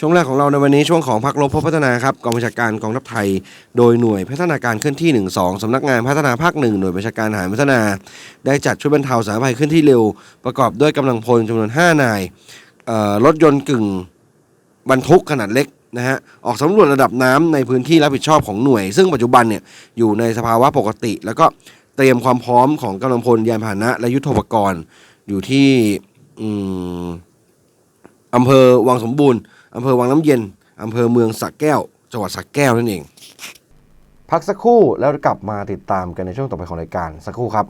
ช่วงแรกของเราในวันนี้ช่วงของพักรบพบพัฒนาครับกองบัญชาการกองทัพไทย โดยหน่วยพัฒนาการเคลื่อนที่ 1 2สำนักงานพัฒนาภาคหนึ่งหน่วยบัญชาการหารพัฒนา ได้จัดชุดบรรเทาสาธารณภัยเคลื่อนที่เร็ว ประกอบด้วยกำลังพลจำนวน 5 นายรถยนต์กึ่งบรรทุกขนาดเล็กนะฮะออกสำรวจระดับน้ำในพื้นที่รับผิดชอบของหน่วย ซึ่งปัจจุบันเนี่ยอยู่ในสภาวะปกติ แล้วก็เตรียมความพร้อมของกำลังพลยานพาหนะและยุทธปกรณ์อยู่ที่อืมอำเภอวังสมบูรณ์ อำเภอวังน้ำเย็นอำเภอเมืองสักแก้ว จังหวัดสักแก้วนั่นเอง พักสักครู่แล้วกลับมาติดตามกันในช่วงต่อไปของรายการสักครู่ครับ